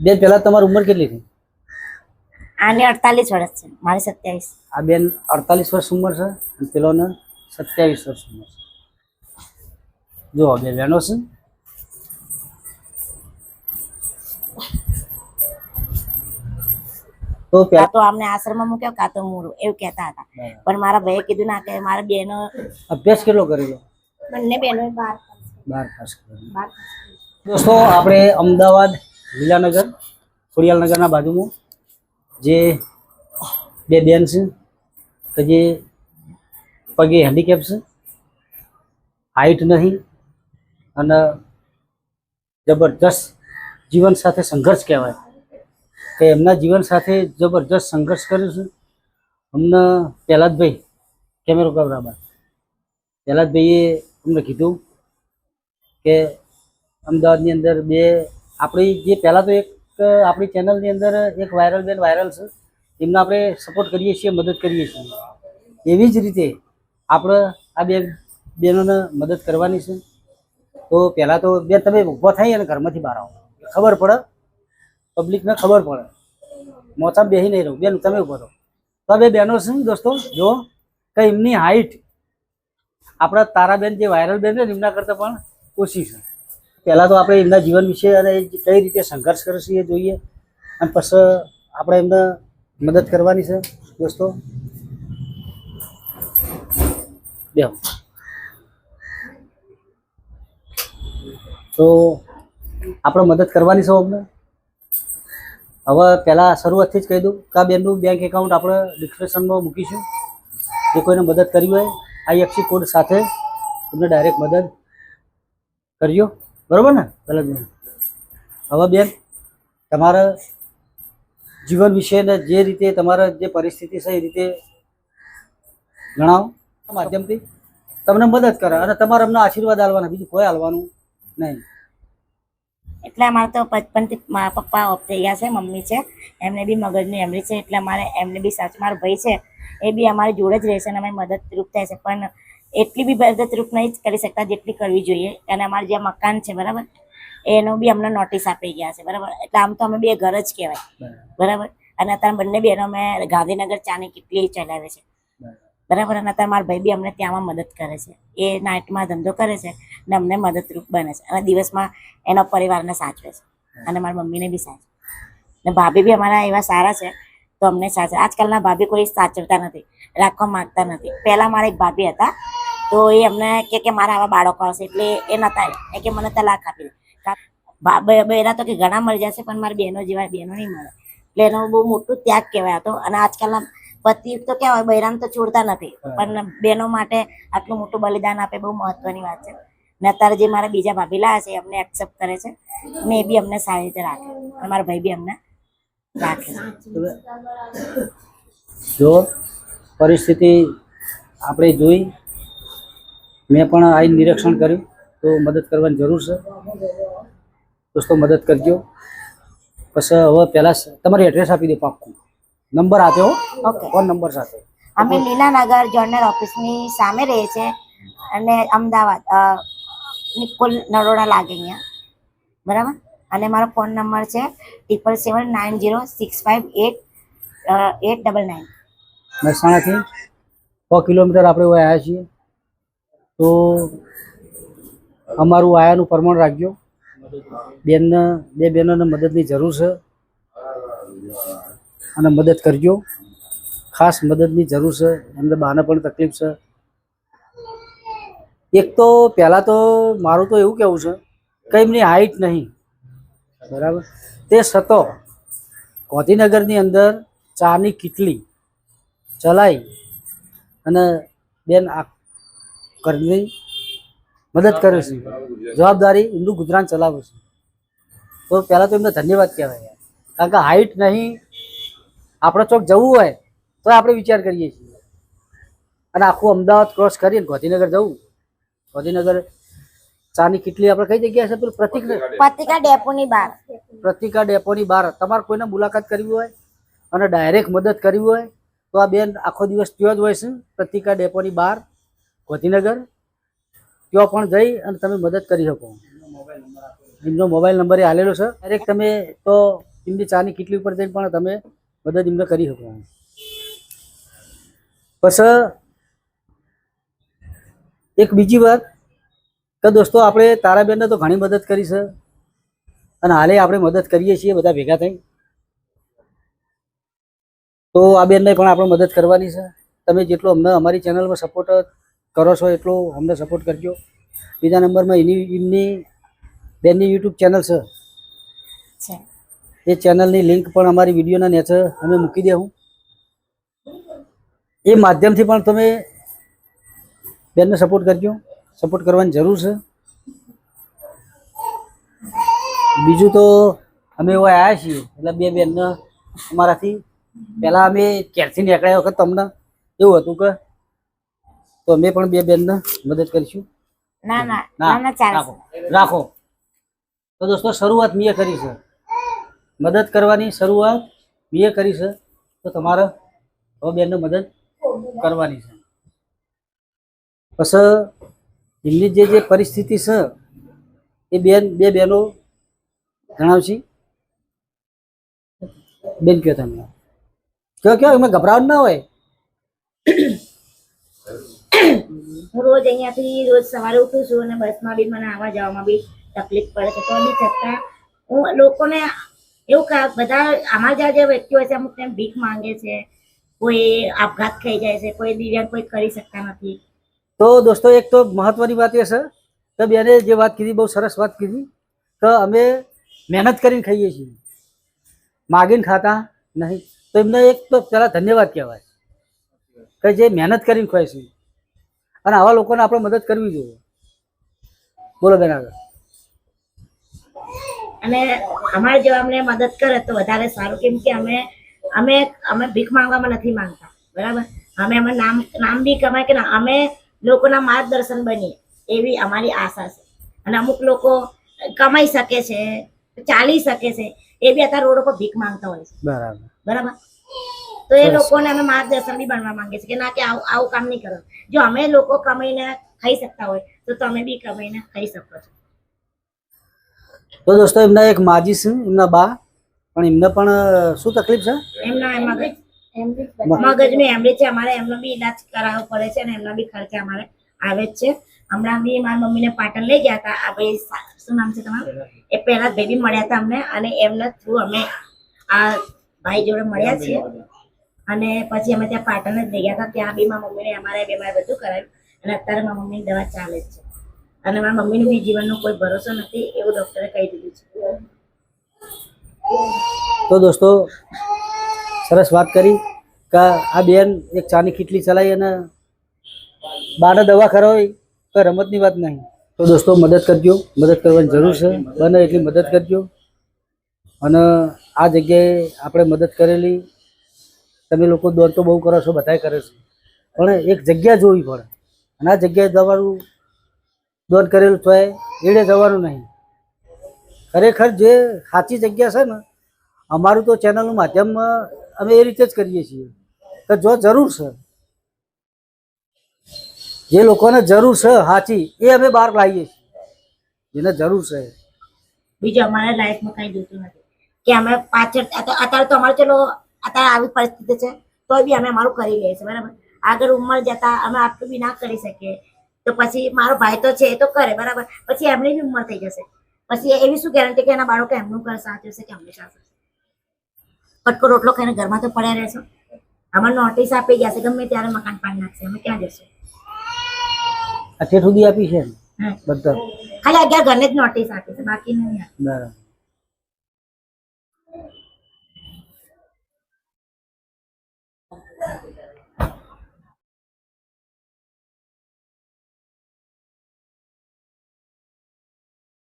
બેન પહેલા તમારી ઉંમર કેટલી હતી આને અડતાલીસ વર્ષ છે. મારે સત્યાવીસ. આ બેન અડતાલીસ વર્ષ ઉંમર છે અને પેલોને સત્યાવીસ વર્ષ ઉંમર છે. જો બે બહેનો છે. તો કાં તો અમને આશ્રમમાં મૂક્યો કાં તો મૂળું એવું કહેતા હતા. પણ મારા ભાઈએ કીધું ના કે મારા બેનો અભ્યાસ કેટલો કરેલો બંને બહેનો બહાર બાર પાસ કરેલો દોસ્તો આપણે અમદાવાદ લીલાનગર, ખોડિયાલનગરના બાજુમાં જે બે બેન છે, કે જે પગે હેન્ડીકેપ છે હાઈટ નહીં અને જબરજસ્ત જીવન સાથે સંઘર્ષ કહેવાય. કે એમના જીવન સાથે જબરજસ્ત સંઘર્ષ કર્યો છે. અમને પહેલાદભાઈ કેમેરો બરાબર પહેલાદભાઈએ અમને કીધું કે અમદાવાદની અંદર બે આપણી જે પહેલાં તો એક, આપણી ચેનલની અંદર એક વાયરલ બેન વાયરલ છે. એમને આપણે સપોર્ટ કરીએ છીએ, મદદ કરીએ છીએ. એવી જ રીતે આપણે આ બે બહેનોને મદદ કરવાની છે. તો પહેલાં તો બેન તમે ઊભો થઈ અને ઘરમાંથી બહાર આવો. ખબર પડે? પબ્લિકને ખબર પડે. મોચા બેસી નહીં રહું. બેન, તમે ઊભો રહો. તો બે બહેનો છે દોસ્તો જો કે એમની હાઈટ આપણા તારાબેન જે વાયરલ બેન છે એમના કરતાં પણ ઓછી છે. પહેલાં તો આપણે એમના જીવન વિશે અને કઈ રીતે સંઘર્ષ કરે જોઈએ. અને પછી આપણે એમને મદદ કરવાની છે, દોસ્તો. તો આપણે મદદ કરવાની છે અમને. હવે પહેલાં શરૂઆતથી જ કહી દઉં કે આ બેનનું બેંક એકાઉન્ટ આપણે ડિસ્ક્રિપ્શનમાં મૂકીશું. જે કોઈને મદદ કરવી હોય આઈએફસી કોડ સાથે તમને ડાયરેક્ટ મદદ કરજો. બરોબર ને? ભલે બેન. હવે બેન, તમારા જીવન વિશેને જે રીતે તમારા જે પરિસ્થિતિ છે એ રીતે જણાવો માધ્યમથી. તમને મદદ કરે અને તમારે અમને આશીર્વાદ આલવાના, બીજું કોઈ આલવાનું નહીં. એટલે અમારે તો બચપનથી મારા પપ્પા ઓફ થઈ ગયા છે, મમ્મી છે, એમને બી મગજની એમરી છે, એટલે અમારે એમને બી સાચ, મારો ભાઈ છે, એ બી અમારી જોડે જ રહેશે અને અમારી મદદરૂપ થાય છે. પણ એટલી બી મદદરૂપ નહીં જ કરી શકતા જેટલી કરવી જોઈએ. અને અમારું જે મકાન છે, બરાબર? એનો બી અમને નોટિસ આપી ગયા છે, બરાબર? એટલે આમ તો અમે બે ઘર જ કહેવાય, બરાબર? અને અત્યારે બંને બહેનો અમે ગાંધીનગર ચાની કેટલી ચલાવે છે, બરાબર? અને અત્યારે મારા ભાઈ બી અમને ત્યાંમાં મદદ કરે છે. એ નાઇટમાં ધંધો કરે છે અને અમને મદદરૂપ બને છે. અને દિવસમાં એનો પરિવારને સાચવે છે. અને મારી મમ્મીને બી સાચવે ને ભાભી બી અમારા એવા સારા છે, તો અમને સાચવે આજકાલના ભાભી કોઈ સાચવતા નથી, રાખવા માગતા નથી. પહેલાં મારા એક ભાભી હતા તો એ અમને કે કે મારા આવા બાળકો આવશે એટલે એ નતા એ કે મને તલાક આપી દે. તો કે ઘણા મળી જશે પણ મારી બહેનો જેવા બહેનો નહીં મળે. એટલે એનો બહુ મોટું ત્યાગ કહેવાય હતો. અને આજકાલના પતિ તો કેવાય બૈરાને તો છોડતા નથી. પણ બહેનો માટે આટલું મોટું બલિદાન આપે બહુ મહત્વની વાત છે. ને અત્યારે જે મારા બીજા ભાભી લાયા છે એ અમને એક્સેપ્ટ કરે છે. ને એ બી અમને સારી રીતે રાખે. અને મારા ભાઈ બી અમને રાખે જો પરિસ્થિતિ આપણે જોઈ મેં પણ આ નિરીક્ષણ કર્યું. તો મદદ કરવાની જરૂર છે. દોસ્તો મદદ કરજો. પછી હવે પહેલાં તમારી એડ્રેસ આપી દો પાક્કું. નંબર આપ્યો ઓકે ફોન નંબર સાથે. અમે લીલાનગર જર્નલ ઓફિસની સામે રહીએ છીએ અને અમદાવાદ નિકોલ નરોડા લાગે અહીંયા. બરાબર? અને મારો ફોન નંબર છે triple seven nine zero six five eight eight double nine મહેસાણાથી છ કિલોમીટર આપણે આવ્યા છીએ. તો અમારું આયાનું પ્રમાણ રાખજો. બેનને, બે બહેનોને મદદની જરૂર છે. અને મદદ કરજો. ખાસ મદદની જરૂર છે. એમને બાને પણ તકલીફ છે. એક તો પહેલાં તો મારું તો એવું કહેવું છે કે એમની હાઈટ નહીં. બરાબર? તે છતો ગાંધીનગરની અંદર ચાની કીટલી ચલાવી અને બેન આ ઘરની મદદ કરે છે. જવાબદારી એમનું ગુજરાન ચલાવે છે. તો પહેલાં તો એમને ધન્યવાદ કહેવાય કારણ કે હાઈટ નહીં આપણે ચોક જવું હોય તો આપણે વિચાર કરીએ છીએ. અને આખું અમદાવાદ ક્રોસ કરીને ગાંધીનગર જવું. ગાંધીનગર ચાની કેટલી આપણે કઈ જગ્યા છે? પેલું પ્રતિક પત્રિકા ડેપોની બહાર. પ્રતિકા ડેપોની બહાર. તમારે કોઈને મુલાકાત કરવી હોય અને ડાયરેક્ટ મદદ કરવી હોય તો આ બેન આખો દિવસ ત્યાં જ હોય છે પ્રતિકા ડેપોની બહાર. ગાંધીનગર, ત્યાં પણ જઈ અને તમે મદદ કરી શકો. એમનો મોબાઈલ નંબર એ આલેલો છે. ડાયરેક્ટ તમે તો એમની ચાની કેટલી ઉપર જઈને પણ તમે મદદ એમને કરી શકો. પછી એક બીજી વાત કે દોસ્તો આપણે તારાબેનને તો ઘણી મદદ કરી છે અને હાલે આપણે મદદ કરીએ છીએ બધા ભેગા થઈ તો આ બેનને પણ આપણે મદદ કરવાની છે. તમે જેટલો અમને અમારી ચેનલમાં સપોર્ટ કરો છો એટલો અમને સપોર્ટ કરજો. બીજા નંબરમાં એની એમની બેનની યુટ્યુબ ચેનલ છે. એ ચેનલની લિંક પણ અમારી વિડીયોના નેચર અમે મૂકી દેવું એ માધ્યમથી પણ તમે બેનને સપોર્ટ કરજો. સપોર્ટ કરવાની જરૂર છે. બીજું તો અમે એવા આવ્યા છીએ. એટલે બે બેનને અમારાથી પહેલાં અમે ક્યારથી નીકળ્યા વખત તમને એવું હતું કે તો અમે પણ બે બેનને મદદ કરીશું. ના ના ના ના ના રાખો. રાખો. તો દોસ્તો શરૂઆત મેં કરી છે. મદદ કરવાની શરૂઆત મેં કરી છે. તો તમારે હવે બેનને મદદ કરવાની છે. પછી એમની જે જે પરિસ્થિતિ છે એ બેન બે બહેનો જણાવશી? બેન કયો તમે. કયો કયો એમાં ગભરાવ ના હોય? રોજ અહીંયાથી રોજ સવારે ઉઠું છું અને બસમાં બી મને આવવા જવામાં બી તકલીફ પડે છે. તો બી છતાં હું લોકોને એવું કહે બધા આમાં જ્યાં જે વ્યક્તિઓ છે અમુક ટાઈમ ભીખ માંગે છે, કોઈ આપઘાત થઈ જાય છે, કોઈ દિવ્યાંગ કોઈ કરી શકતા નથી. તો દોસ્તો, એક તો મહત્વની વાત એ છે. કે બેને જે વાત કીધી, બહુ સરસ વાત કીધી. કે અમે મહેનત કરીને ખાઈએ છીએ. માગીને ખાતા નહીં. તો એમને એક તો પહેલાં ધન્યવાદ કહેવાય કે જે મહેનત કરીને ખાય છે. અને આવા લોકોને આપણે મદદ કરવી જોઈએ. બોલો બેન આગળ. અને અમારે જેવા અમને મદદ કરે તો વધારે સારું કેમ કે અમે અમે અમે ભીખ માંગવામાં નથી માંગતા બરાબર? અમે અમે નામ નામ બી કમાય કે ના અમે લોકોના માર્ગદર્શન બનીએ એવી અમારી આશા છે. અને અમુક લોકો કમાઈ શકે છે ચાલી શકે છે એ બી અત્યારે રોડ ઉપર ભીખ માંગતા હોય છે. બરાબર. બરાબર? તો એ લોકોને અમે માર્ગદર્શન બી બનવા માંગીએ છીએ કે ના કે આવું આવું કામ નહીં કરો. જો અમે લોકો કમાઈને ખાઈ શકતા હોય તો તમે બી કમાઈને ખાઈ શકો છો. તો દોસ્તો એમના એક માજી છે એમના બા પણ એમને પણ શું તકલીફ છે? એમના મગજ મગજનું એમડી છે. અમારે એમનો બી ઈલાજ કરાવવો પડે છે અને એમના બી ખર્ચા અમારે આવે જ છે. હમણાં બી મારી મમ્મીને પાટણ લઈ ગયા હતા. આ ભાઈ શું નામ છે તમારું? એ પહેલા બેબી મળ્યા હતા અમને અને એમના થ્રુ અમે આ ભાઈ જોડે મળ્યા છીએ. અને પછી અમે ત્યાં પાટણ જ લઈ ગયા હતા. ત્યાં બી મારા મમ્મીને અમારે બીમાર બધું કરાયું. અને અત્યારે મારા મમ્મીની દવા ચાલે જ છે. અને મારા મમ્મીનું બી જીવનનો કોઈ ભરોસો નથી એવું ડૉક્ટરે કહી દીધું છે. તો દોસ્તો, સરસ વાત કરી કે આ બેન એક ચાની ખીટલી ચલાવી અને બાને દવા કરાવી તો રમતની વાત નહીં. તો દોસ્તો, મદદ કરજો. મદદ કરવાની જરૂર છે. બને એટલી મદદ કરજો. અને આ જગ્યાએ આપણે મદદ કરેલી તમે લોકો દોડ તો બહુ કરો છો, બધાય કરે છે. પણ એક જગ્યા જોવી પડે. અને આ જગ્યાએ જવાનું દોડ કરેલું તો એડે જવાનું નહીં. ખરેખર જે સાચી જગ્યા છે ને, અમારું તો ચેનલનું માધ્યમ અમે એ રીતે જ કરીએ છીએ. કે જો જરૂર છે, જે લોકોને જરૂર છે સાચી, એ અમે બહાર લાવીએ છીએ. જેને જરૂર છે. બીજું અમારે લાઈફમાં કઈ જોતું નથી. કે અમે પાછળ અત્યારે તો અમારે ચલો અત્યારે આવી પરિસ્થિતિ છે તો બી અમે અમારું કરી લઈએ છીએ બરાબર? આગળ ઉંમર જતા અમે આટલું બી ના કરી શકીએ. તો પછી મારો ભાઈ તો છે એ તો કરે બરાબર? પછી એમની બી ઉંમર થઈ જશે. પછી એવી શું ગેરંટી કે એના બાળકો એમનું ઘર સાચવશે કે અમને સાચવશે? કટકો રોટલો ખાઈને ઘરમાં તો પડ્યા રહેશો. અમારે નોટિસ આપી ગયા છે ગમે ત્યારે મકાન પાડી નાખશે અમે ક્યાં જશું? અત્યાર સુધી આપી છે ને બધા? ખાલી અગિયાર ઘરને જ નોટિસ આપી છે બાકી નહીં બરાબર. Bradley.